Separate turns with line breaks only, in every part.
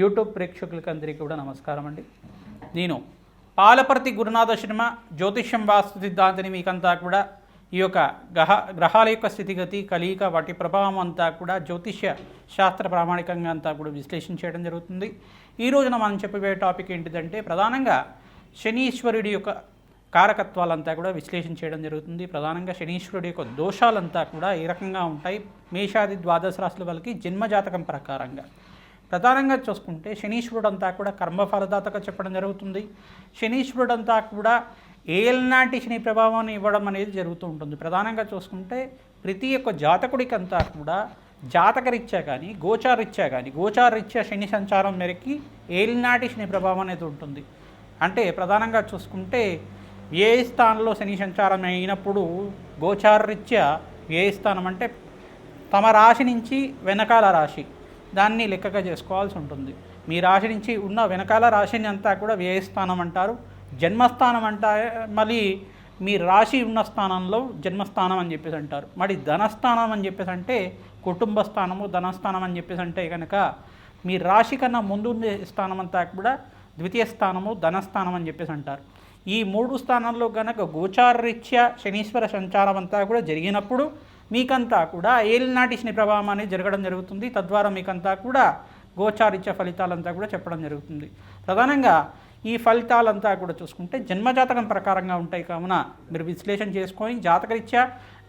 YouTube ప్రేక్షకులకి అందరికీ కూడా నమస్కారం అండి. నేను పాలపర్తి గురునాథ శర్మ జ్యోతిష్యం వాస్తు సిద్ధాంతిని మీకంతా కూడా ఈ యొక్క గ్రహ గ్రహాల యొక్క స్థితిగతి కలియిక వాటి ప్రభావం అంతా కూడా జ్యోతిష్య శాస్త్ర ప్రామాణికంగా అంతా కూడా విశ్లేషణ చేయడం జరుగుతుంది. ఈ రోజున మనం చెప్పబోయే టాపిక్ ఏంటిదంటే ప్రధానంగా శనీశ్వరుడి యొక్క కారకత్వాలంతా కూడా విశ్లేషణ చేయడం జరుగుతుంది. ప్రధానంగా శనీశ్వరుడి యొక్క దోషాలంతా కూడా ఏ రకంగా ఉంటాయి? మేషాది ద్వాదశ రాశుల వాళ్ళకి జన్మజాతకం ప్రకారంగా. ప్రధానంగా చూసుకుంటే శనీశ్వరుడు అంతా కూడా కర్మఫలదాతగా చెప్పడం జరుగుతుంది. శనీశ్వరుడు అంతా కూడా ఏలనాటి శని ప్రభావాన్ని ఇవ్వడం అనేది జరుగుతూ ఉంటుంది. ప్రధానంగా చూసుకుంటే ప్రతి ఒక్క జాతకుడికి అంతా కూడా జాతకరీత్యా కానీ గోచారీత్యా కానీ గోచారీత్యా శని సంచారం మేరకి ఏలినాటి శని ప్రభావం అనేది ఉంటుంది. అంటే ప్రధానంగా చూసుకుంటే ఏ స్థానంలో శని సంచారం అయినప్పుడు గోచారీత్యా ఏ స్థానం అంటే తమ రాశి నుంచి వెనకాల రాశి దాన్ని లెక్కగా చేసుకోవాల్సి ఉంటుంది. మీ రాశి నుంచి ఉన్న వెనకాల రాశిని అంతా కూడా వ్యయస్థానం అంటారు. జన్మస్థానం అంట మళ్ళీ మీ రాశి ఉన్న స్థానంలో జన్మస్థానం అని చెప్పేసి అంటారు. మరి ధనస్థానం అని చెప్పేసి అంటే కుటుంబ స్థానము ధనస్థానం అని చెప్పేసి అంటే కనుక మీ రాశి కన్నా ముందు ఉండే స్థానం అంతా కూడా ద్వితీయ స్థానము ధనస్థానం అని చెప్పేసి అంటారు. ఈ మూడు స్థానాల్లో కనుక గోచారరీత్యా శనీశ్వర సంచారం అంతా కూడా జరిగినప్పుడు మీకంతా కూడా ఏలినాటి శని ప్రభావం అనేది జరగడం జరుగుతుంది. తద్వారా మీకంతా కూడా గోచారిత్య ఫలితాలంతా కూడా చెప్పడం జరుగుతుంది. ప్రధానంగా ఈ ఫలితాలంతా కూడా చూసుకుంటే జన్మజాతకం ప్రకారంగా ఉంటాయి కావున మీరు విశ్లేషణ చేసుకొని జాతకరీత్యా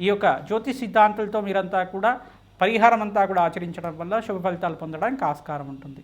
ఈ యొక్క జ్యోతిష్ సిద్ధాంతాలతో మీరంతా కూడా పరిహారం అంతా కూడా ఆచరించడం వల్ల శుభ ఫలితాలు పొందడానికి ఆస్కారం ఉంటుంది.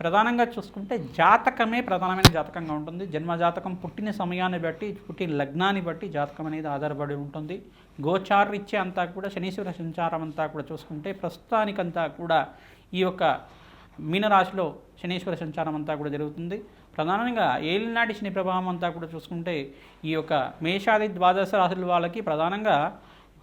ప్రధానంగా చూసుకుంటే జాతకమే ప్రధానమైన జాతకంగా ఉంటుంది. జన్మ జాతకం పుట్టిన సమయాన్ని బట్టి పుట్టిన లగ్నాన్ని బట్టి జాతకం అనేది ఆధారపడి ఉంటుంది. గోచారిచ్చే అంతా కూడా శనీశ్వర సంచారం అంతా కూడా చూసుకుంటే ప్రస్తుతానికంతా కూడా ఈ యొక్క మీనరాశిలో శనీశ్వర సంచారం అంతా కూడా జరుగుతుంది. ప్రధానంగా ఏలినాటి శని ప్రభావం అంతా కూడా చూసుకుంటే ఈ యొక్క మేషాది ద్వాదశ రాశుల వాళ్ళకి ప్రధానంగా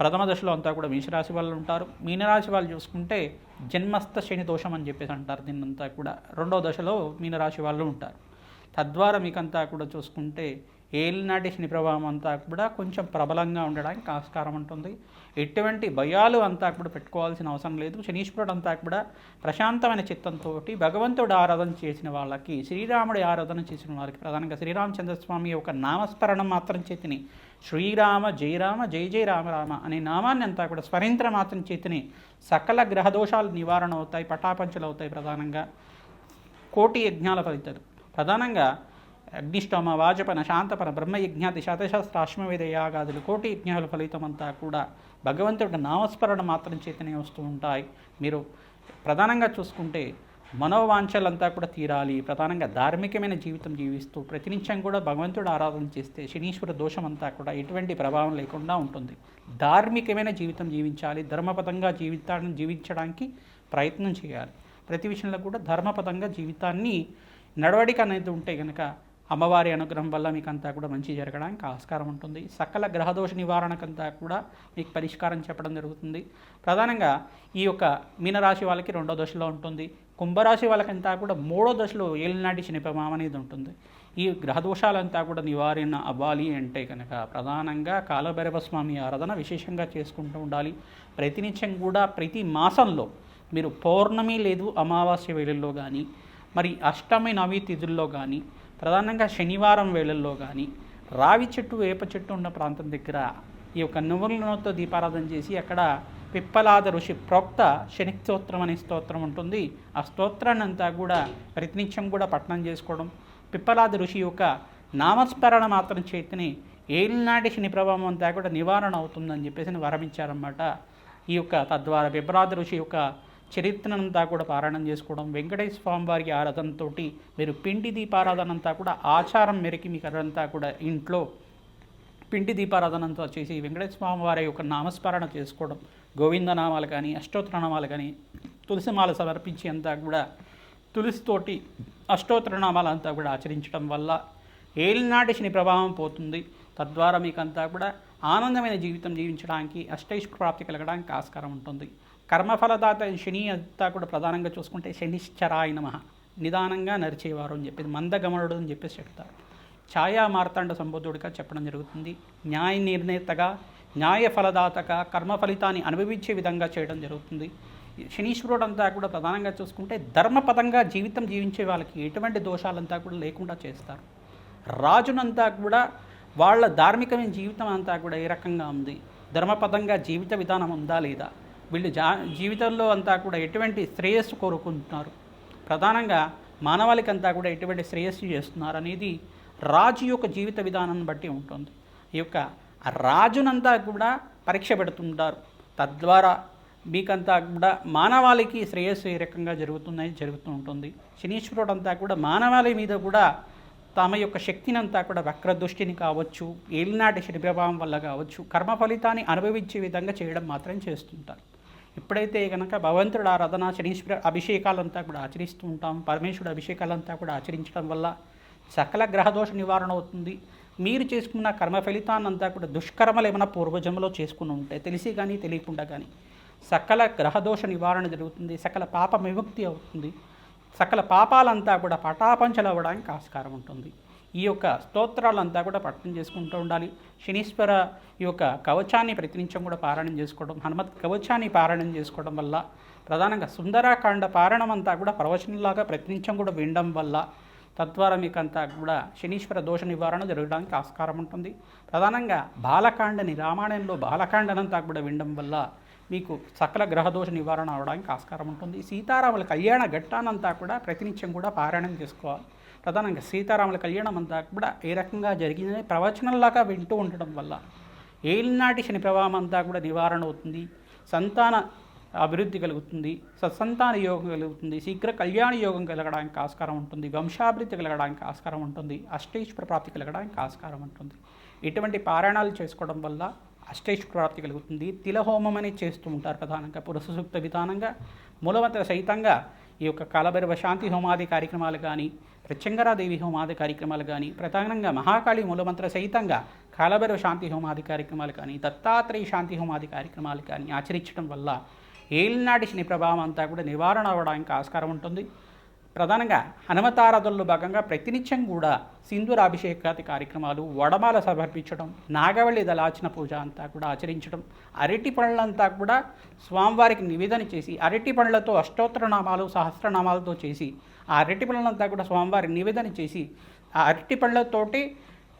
ప్రథమ దశలో అంతా కూడా మేషరాశి వాళ్ళు ఉంటారు. మీనరాశి వాళ్ళు చూసుకుంటే జన్మస్థ శని దోషం అని చెప్పేసి అంటారు. దీన్నంతా కూడా రెండో దశలో మీనరాశి వాళ్ళు ఉంటారు. తద్వారా మీకంతా కూడా చూసుకుంటే ఏలినాటి శని ప్రభావం అంతా కూడా కొంచెం ప్రబలంగా ఉండడానికి ఆస్కారం ఉంటుంది. ఎటువంటి భయాలు అంతా కూడా పెట్టుకోవాల్సిన అవసరం లేదు. శనీశ్వరుడు అంతా కూడా ప్రశాంతమైన చిత్తంతో భగవంతుడు ఆరాధన చేసిన వాళ్ళకి శ్రీరాముడి ఆరాధన చేసిన వారికి ప్రధానంగా శ్రీరామచంద్రస్వామి యొక్క నామస్మరణం మాత్రం చేతిని శ్రీరామ జయరామ జయ జయ రామ రామ అనే నామాన్ని అంతా కూడా స్వరింత్ర మాత్రం చేతిని సకల గ్రహదోషాలు నివారణ అవుతాయి పటాపంచలు అవుతాయి ప్రధానంగా. కోటి యజ్ఞాల ఫలితాలు. ప్రధానంగా అగ్నిష్టోమ వాజపన శాంతపన బ్రహ్మయజ్ఞాతి శతశాస్త్ర అశ్వవేద యాగాదులు కోటి యజ్ఞాల ఫలితం అంతా కూడా భగవంతుడి నామస్మరణ మాత్రం చేతనే వస్తూ ఉంటాయి. మీరు ప్రధానంగా చూసుకుంటే మనోవాంఛలంతా కూడా తీరాలి. ప్రధానంగా ధార్మికమైన జీవితం జీవిస్తూ ప్రతినిత్యం కూడా భగవంతుడు ఆరాధన చేస్తే శనీశ్వర దోషం అంతా కూడా ఎటువంటి ప్రభావం లేకుండా ఉంటుంది. ధార్మికమైన జీవితం జీవించాలి. ధర్మపదంగా జీవితాన్ని జీవించడానికి ప్రయత్నం చేయాలి. ప్రతి విషయంలో కూడా ధర్మపదంగా జీవితాన్ని నడవడిక అనేది ఉంటే కనుక అమ్మవారి అనుగ్రహం వల్ల మీకు అంతా కూడా మంచి జరగడానికి ఆస్కారం ఉంటుంది. సకల గ్రహదోష నివారణకంతా కూడా మీకు పరిష్కారం చెప్పడం జరుగుతుంది. ప్రధానంగా ఈ యొక్క మీనరాశి వాళ్ళకి రెండో దశలో ఉంటుంది. కుంభరాశి వాళ్ళకంతా కూడా మూడో దశలో ఏలినాటి శని అనేది ఉంటుంది. ఈ గ్రహదోషాలంతా కూడా నివారణ అవ్వాలి అంటే కనుక ప్రధానంగా కాలభైరవ స్వామి ఆరాధన విశేషంగా చేసుకుంటూ ఉండాలి. ప్రతినిత్యం కూడా ప్రతి మాసంలో మీరు పౌర్ణమి లేదు అమావాస్య వేళల్లో కానీ మరి అష్టమి నవి తిథుల్లో కానీ ప్రధానంగా శనివారం వేళల్లో కానీ రావి చెట్టు వేప చెట్టు ఉన్న ప్రాంతం దగ్గర ఈ యొక్క నువ్వుల దీపారాధన చేసి అక్కడ పిప్పలాద ఋషి ప్రోక్త శని స్తోత్రం అనే స్తోత్రం ఉంటుంది. ఆ స్తోత్రాన్ని అంతా కూడా ప్రతినిత్యం కూడా పఠనం చేసుకోవడం పిప్పలాద ఋషి యొక్క నామస్మరణ మాత్రం చేతిని ఏలినాటి శని ప్రభావం అంతా కూడా నివారణ అవుతుందని చెప్పేసి వరమించారన్నమాట ఈ యొక్క తద్వారా పిప్పలాద ఋషి యొక్క చరిత్రనంతా కూడా పారాయణం చేసుకోవడం వెంకటేశ్వర స్వామి వారికి ఆరాధనతో మీరు పిండి దీపారాధన అంతా కూడా ఆచారం మేరకి మీకు అదంతా కూడా ఇంట్లో పిండి దీపారాధనంతో చేసి వెంకటేశ్వర స్వామి వారి యొక్క నామస్మరణ చేసుకోవడం గోవిందనామాలు కానీ అష్టోత్తరనామాలు కానీ తులసిమాల సమర్పించి అంతా కూడా తులసితోటి అష్టోత్తరనామాలు అంతా కూడా ఆచరించడం వల్ల ఏలినాటి శని ప్రభావం పోతుంది. తద్వారా మీకంతా కూడా ఆనందమైన జీవితం జీవించడానికి అష్టైష్ ప్రాప్తి కలగడానికి ఆస్కారం ఉంటుంది. కర్మఫలదాత శని అంతా కూడా ప్రధానంగా చూసుకుంటే శనిశ్చరాయ నమ. నిదానంగా నరిచేవారు అని చెప్పేది మందగమనుడు అని చెప్పేసి చెప్తారు. ఛాయా మార్తాండ సంబోధుడిగా చెప్పడం జరుగుతుంది. న్యాయ నిర్ణేతగా న్యాయ ఫలదాతగా కర్మ ఫలితాన్ని అనుభవించే విధంగా చేయడం జరుగుతుంది. శనీశ్వరుడు అంతా కూడా ప్రధానంగా చూసుకుంటే ధర్మపదంగా జీవితం జీవించే వాళ్ళకి ఎటువంటి దోషాలంతా కూడా లేకుండా చేస్తారు. రాజునంతా కూడా వాళ్ళ ధార్మికమైన జీవితం అంతా కూడా ఏ రకంగా ఉంది? ధర్మపదంగా జీవిత విధానం ఉందా లేదా? వీళ్ళు జా జీవితంలో అంతా కూడా ఎటువంటి శ్రేయస్సు కోరుకుంటున్నారు? ప్రధానంగా మానవాళికంతా కూడా ఎటువంటి శ్రేయస్సు చేస్తున్నారు అనేది రాజు యొక్క జీవిత విధానాన్ని బట్టి ఉంటుంది. ఈ యొక్క రాజునంతా కూడా పరీక్ష పెడుతుంటారు. తద్వారా మీకంతా కూడా మానవాళికి శ్రేయస్సు ఏ రకంగా జరుగుతుందని జరుగుతూ ఉంటుంది. శనీశ్వరుడు అంతా కూడా మానవాళి మీద కూడా తమ యొక్క శక్తినంతా కూడా వక్రదృష్టిని కావచ్చు ఏలినాటి శని ప్రభావం వల్ల కావచ్చు కర్మ ఫలితాన్ని అనుభవించే విధంగా చేయడం మాత్రం చేస్తుంటారు. ఎప్పుడైతే కనుక భగవంతుడు ఆరాధన శనీశ్వర అభిషేకాలంతా కూడా ఆచరిస్తూ ఉంటాం పరమేశ్వరుడు అభిషేకాలంతా కూడా ఆచరించడం వల్ల సకల గ్రహదోష నివారణ అవుతుంది. మీరు చేసుకున్న కర్మ ఫలితాన్నంతా కూడా దుష్కర్మలు ఏమైనా పూర్వజంలో చేసుకుని ఉంటాయి తెలిసి కానీ తెలియకుండా కానీ సకల గ్రహదోష నివారణ జరుగుతుంది సకల పాప విముక్తి అవుతుంది. సకల పాపాలంతా కూడా పటాపంచలు అవ్వడానికి ఆస్కారం ఉంటుంది. ఈ యొక్క స్తోత్రాలంతా కూడా పఠనం చేసుకుంటూ ఉండాలి. శనీశ్వర ఈ యొక్క కవచాన్ని ప్రతినిత్యం కూడా పారాయణం చేసుకోవడం హనుమత్ కవచాన్ని పారాయణం చేసుకోవడం వల్ల ప్రధానంగా సుందరాకాండ పారాయణం అంతా కూడా ప్రవచనంలాగా ప్రతినిత్యం కూడా వినడం వల్ల తద్వారా మీకు అంతా కూడా శనీశ్వర దోష నివారణ జరగడానికి ఆస్కారం ఉంటుంది. ప్రధానంగా బాలకాండని రామాయణంలో బాలకాండనంతా కూడా వినడం వల్ల మీకు సకల గ్రహదోష నివారణ అవడానికి ఆస్కారం ఉంటుంది. సీతారాముల కళ్యాణ ఘట్టానంతా కూడా ప్రతినిత్యం కూడా పారాయణం చేసుకోవాలి. ప్రధానంగా సీతారాముల కళ్యాణం అంతా కూడా ఏ రకంగా జరిగిందని ప్రవచనంలాగా వింటూ ఉండడం వల్ల ఏలినాటి శని ప్రభావం అంతా కూడా నివారణ అవుతుంది. సంతాన అభివృద్ధి కలుగుతుంది. సత్సంతాన యోగం కలుగుతుంది. శీఘ్ర కళ్యాణ యోగం కలగడానికి ఆస్కారం ఉంటుంది. వంశాభివృద్ధి కలగడానికి ఆస్కారం ఉంటుంది. అష్టైశ్వర ప్రాప్తి కలగడానికి ఆస్కారం ఉంటుంది. ఇటువంటి పారాయణాలు చేసుకోవడం వల్ల అష్టైష్ ప్రాప్తి కలుగుతుంది. తిలహోమం అనేది చేస్తూ ఉంటారు ప్రధానంగా. పురుష సూక్త విధానంగా మూలవంత సహితంగా ఈ యొక్క కాలభైరవ శాంతి హోమాది కార్యక్రమాలు కానీ ప్రత్యంగరాదేవి హోమాది కార్యక్రమాలు కానీ ప్రధానంగా మహాకాళి మూలమంత్ర సహితంగా కాలభైరవ శాంతి హోమాది కార్యక్రమాలు కానీ దత్తాత్రేయ శాంతి హోమాది కార్యక్రమాలు కానీ ఆచరించడం వల్ల ఏలినాటి శని ప్రభావం అంతా కూడా నివారణ అవ్వడానికి ఆస్కారం ఉంటుంది. ప్రధానంగా హనుమతారాధనలో భాగంగా ప్రతినిత్యం కూడా సింధూరాభిషేకాది కార్యక్రమాలు వడమాల సమర్పించడం నాగవల్లి దళాచన పూజ అంతా కూడా ఆచరించడం అరటి పనులంతా కూడా స్వామివారికి నివేదన చేసి అరటి పనులతో అష్టోత్తరనామాలు సహస్రనామాలతో చేసి ఆ అరటి పనులంతా కూడా స్వామివారికి నివేదన చేసి ఆ అరటి పనులతోటి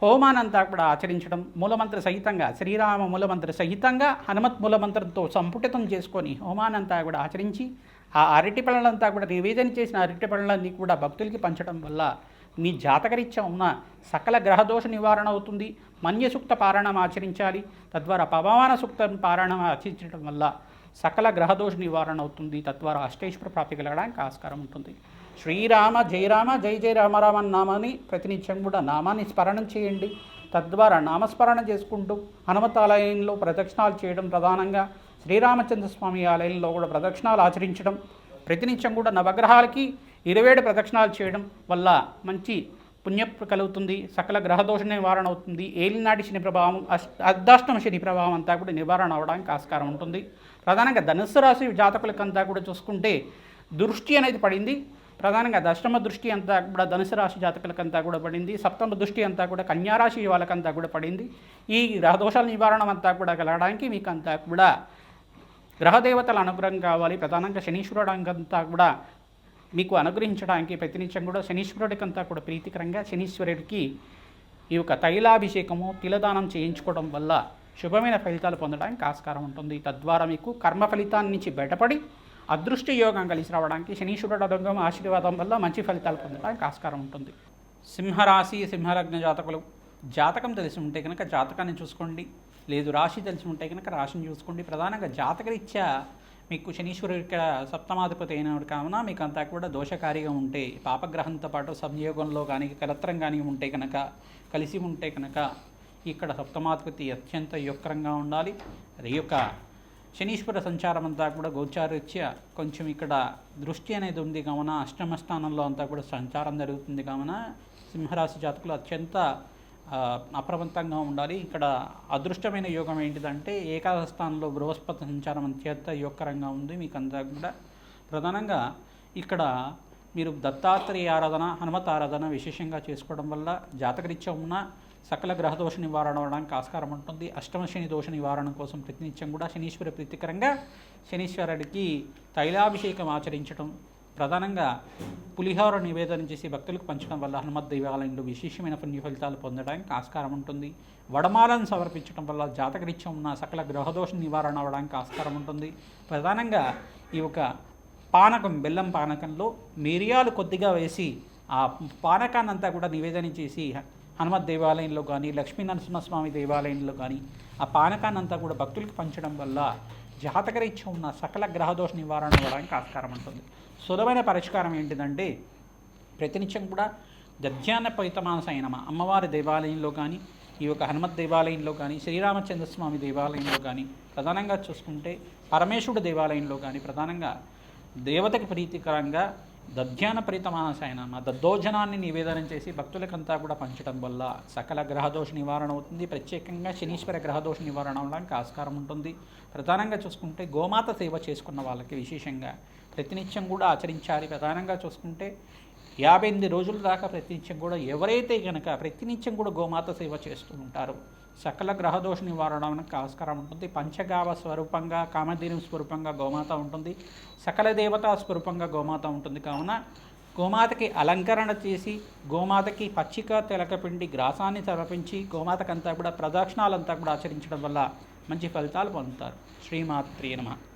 హోమానంతా కూడా ఆచరించడం మూలమంత్ర సహితంగా శ్రీరామ మూలమంత్ర సహితంగా హనుమత్ మూలమంత్రంతో సంపుటితం చేసుకొని హోమానంతా కూడా ఆచరించి ఆ అరటి పళ్ళంతా కూడా నివేదన చేసిన అరటి పళ్ళన్నీ కూడా భక్తులకి పంచడం వల్ల మీ జాతకరీత్యా ఉన్న సకల గ్రహదోష నివారణ అవుతుంది. మన్యసూక్త పారాయణం ఆచరించాలి. తద్వారా పవమాన సూక్త పారాయణం ఆచరించడం వల్ల సకల గ్రహదోష నివారణ అవుతుంది. తద్వారా అష్టేశ్వర ప్రాప్తి కలగడానికి ఆస్కారం ఉంటుంది. శ్రీరామ జయరామ జై జయ రామరామ నామాన్ని ప్రతినిత్యం కూడా నామాన్ని స్మరణం చేయండి. తద్వారా నామస్మరణ చేసుకుంటూ హనుమతాలయంలో ప్రదక్షిణాలు చేయడం ప్రధానంగా. శ్రీరామచంద్ర స్వామి ఆలయంలో కూడా ప్రదక్షిణాలు ఆచరించడం ప్రతినిత్యం కూడా నవగ్రహాలకి ఇరవేడు ప్రదక్షిణాలు చేయడం వల్ల మంచి పుణ్య కలుగుతుంది సకల గ్రహదోష నివారణ అవుతుంది. ఏలినాటి శని ప్రభావం అష్ అర్ధాష్టమ శని ప్రభావం అంతా కూడా నివారణ అవడానికి ఆస్కారం ఉంటుంది. ప్రధానంగా ధనుస్సు రాశి జాతకులకంతా కూడా చూసుకుంటే దృష్టి అనేది పడింది. ప్రధానంగా దశమ దృష్టి అంతా కూడా ధనుసు రాశి జాతకులకంతా కూడా పడింది. సప్తమ దృష్టి అంతా కూడా కన్యారాశి వాళ్ళకంతా కూడా పడింది. ఈ గ్రహదోషాల నివారణ అంతా కూడా కలగడానికి మీకు అంతా కూడా గ్రహదేవతల అనుగ్రహం కావాలి. ప్రధానంగా శనీశ్వరుడు అంతా కూడా మీకు అనుగ్రహించడానికి ప్రతినిత్యం కూడా శనీశ్వరుడికంతా కూడా ప్రీతికరంగా శనీశ్వరుడికి ఈ యొక్క తైలాభిషేకము తిలదానం చేయించుకోవడం వల్ల శుభమైన ఫలితాలు పొందడానికి ఆస్కారం ఉంటుంది. తద్వారా మీకు కర్మ ఫలితాన్ని నుంచి బయటపడి అదృష్ట యోగం కలిసి రావడానికి శనీశ్వరుడు అనుగ్రహం ఆశీర్వాదం వల్ల మంచి ఫలితాలు పొందడానికి ఆస్కారం ఉంటుంది. సింహరాశి సింహలగ్న జాతకులు జాతకం తెలిసి ఉంటే కనుక జాతకాన్ని చూసుకోండి. లేదు రాశి తెలిసి ఉంటే కనుక రాశిని చూసుకోండి. ప్రధానంగా జాతకరీత్యా మీకు శనీశ్వరుడు ఇక్కడ సప్తమాధిపతి అయినవాడు కావున మీకు అంతా కూడా దోషకారిగా ఉంటే పాపగ్రహంతో పాటు సంయోగంలో కానీ కలత్రం కానీ ఉంటే కనుక కలిసి ఉంటే కనుక ఇక్కడ సప్తమాధిపతి అత్యంత యుక్రంగా ఉండాలి. అది యొక్క శనీశ్వర సంచారం అంతా కూడా గోచారీత్యా కొంచెం ఇక్కడ దృష్టి అనేది ఉంది కావున అష్టమ స్థానంలో అంతా కూడా సంచారం జరుగుతుంది కావున సింహరాశి జాతకులు అత్యంత అప్రమత్తంగా ఉండాలి. ఇక్కడ అదృష్టమైన యోగం ఏంటిదంటే ఏకాదస్థానంలో బృహస్పతి సంచారం అత్యంత యోగకరంగా ఉంది. మీకు అంతా కూడా ప్రధానంగా ఇక్కడ మీరు దత్తాత్రేయ ఆరాధన హనుమత్ ఆరాధన విశేషంగా చేసుకోవడం వల్ల జాతకరీత్యా ఉన్న సకల గ్రహ దోష నివారణ అవడానికి ఆస్కారం ఉంటుంది. అష్టమ శని దోష నివారణ కోసం ప్రతినిత్యం కూడా శనీశ్వర ప్రీతికరంగా శనీశ్వరుడికి తైలాభిషేకం ఆచరించడం ప్రధానంగా పులిహోర నివేదన చేసి భక్తులకు పంచడం వల్ల హనుమత్ దేవాలయంలో విశేషమైన పుణ్య ఫలితాలు పొందడానికి ఆస్కారం ఉంటుంది. వడమాలను సమర్పించడం వల్ల జాతకరీత్యం ఉన్న సకల గ్రహదోష నివారణ అవడానికి ఆస్కారం ఉంటుంది. ప్రధానంగా ఈ యొక్క పానకం బెల్లం పానకంలో మిరియాలు కొద్దిగా వేసి ఆ పానకాన్ని అంతా కూడా నివేదన చేసి హనుమత్ దేవాలయంలో కానీ లక్ష్మీ నరసింహస్వామి దేవాలయంలో కానీ ఆ పానకాన్ని అంతా కూడా భక్తులకు పంచడం వల్ల జాతకరీత్యం ఉన్న సకల గ్రహదోష నివారణ అవ్వడానికి ఆస్కారం ఉంటుంది. సులభమైన పరిష్కారం ఏంటిదంటే ప్రతినిత్యం కూడా దధ్యాన పైతమాసైనమ అమ్మవారి దేవాలయంలో కానీ ఈ యొక్క హనుమత్ దేవాలయంలో కానీ శ్రీరామచంద్రస్వామి దేవాలయంలో కానీ ప్రధానంగా చూసుకుంటే పరమేశ్వరుడు దేవాలయంలో కానీ ప్రధానంగా దేవతకి ప్రీతికరంగా దధ్యాన మా దద్దోజనాన్ని నివేదనం చేసి భక్తులకంతా కూడా పంచడం వల్ల సకల గ్రహదోష నివారణ అవుతుంది. ప్రత్యేకంగా శనీశ్వర గ్రహదోష నివారణ అవడానికి ఆస్కారం ఉంటుంది. ప్రధానంగా చూసుకుంటే గోమాత సేవ చేసుకున్న వాళ్ళకి విశేషంగా ప్రతినిత్యం కూడా ఆచరించాలి. ప్రధానంగా చూసుకుంటే యాభై ఎనిమిది రోజుల దాకా ప్రతినిత్యం కూడా ఎవరైతే కనుక ప్రతినిత్యం కూడా గోమాత సేవ చేస్తూ ఉంటారో సకల గ్రహదోష నివారణకు ఆస్కారం ఉంటుంది. పంచగావ స్వరూపంగా కామధేను స్వరూపంగా గోమాత ఉంటుంది. సకల దేవతా స్వరూపంగా గోమాత ఉంటుంది. కావున గోమాతకి అలంకరణ చేసి గోమాతకి పచ్చిక తెలకపిండి గ్రాసాన్ని సమర్పించి గోమాతకంతా కూడా ప్రదక్షిణాలంతా కూడా ఆచరించడం వల్ల మంచి ఫలితాలు పొందుతారు. శ్రీమాత్రి నమః.